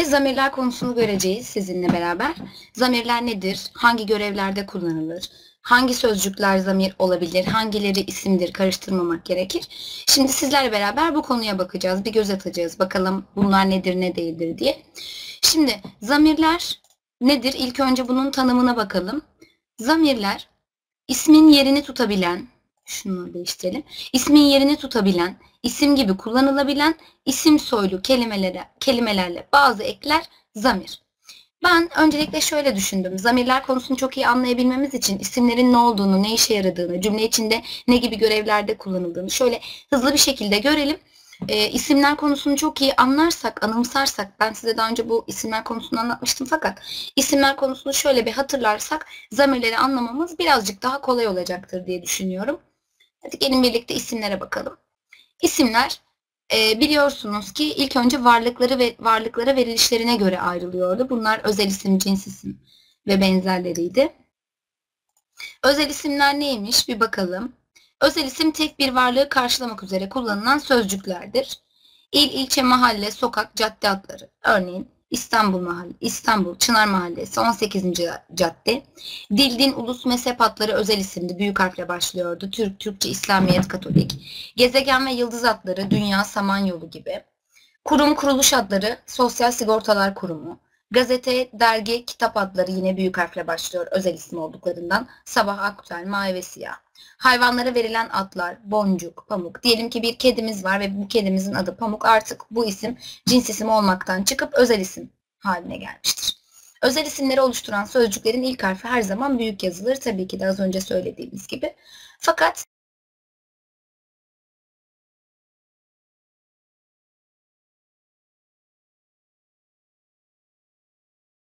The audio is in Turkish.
zamirler konusunu göreceğiz sizinle beraber. Zamirler nedir? Hangi görevlerde kullanılır? Hangi sözcükler zamir olabilir? Hangileri isimdir? Karıştırmamak gerekir. Şimdi sizlerle beraber bu konuya bakacağız. Bir göz atacağız. Bakalım bunlar nedir ne değildir diye. Şimdi zamirler nedir? İlk önce bunun tanımına bakalım. Zamirler ismin yerini tutabilen, şunu değiştirelim. İsmin yerini tutabilen, isim gibi kullanılabilen isim soylu kelimelere, kelimelerle bazı ekler zamir. Ben öncelikle şöyle düşündüm. Zamirler konusunu çok iyi anlayabilmemiz için isimlerin ne olduğunu, ne işe yaradığını, cümle içinde ne gibi görevlerde kullanıldığını şöyle hızlı bir şekilde görelim. E, isimler konusunu çok iyi anlarsak, anımsarsak, ben size daha önce bu isimler konusunu anlatmıştım fakat isimler konusunu şöyle bir hatırlarsak zamirleri anlamamız birazcık daha kolay olacaktır diye düşünüyorum. Hadi gelin birlikte isimlere bakalım. İsimler e, biliyorsunuz ki ilk önce varlıkları ve varlıklara verilişlerine göre ayrılıyordu. Bunlar özel isim, cins isim ve benzerleriydi. Özel isimler neymiş bir bakalım. Özel isim tek bir varlığı karşılamak üzere kullanılan sözcüklerdir. İl, ilçe, mahalle, sokak, cadde adları. Örneğin İstanbul Mahalle, İstanbul Çınar Mahallesi 18. cadde. Dil, din, ulus, mezhep adları özel isimdi. Büyük harfle başlıyordu. Türk, Türkçe, İslamiyet, Katolik. Gezegen ve yıldız adları Dünya, Samanyolu gibi. Kurum, kuruluş adları Sosyal Sigortalar Kurumu. Gazete, dergi, kitap adları yine büyük harfle başlıyor özel isim olduklarından. Sabah, Aktüel, Mavi ve Siyah. Hayvanlara verilen adlar, boncuk, pamuk. Diyelim ki bir kedimiz var ve bu kedimizin adı pamuk. Artık bu isim cins isim olmaktan çıkıp özel isim haline gelmiştir. Özel isimleri oluşturan sözcüklerin ilk harfi her zaman büyük yazılır. Tabii ki de az önce söylediğimiz gibi. Fakat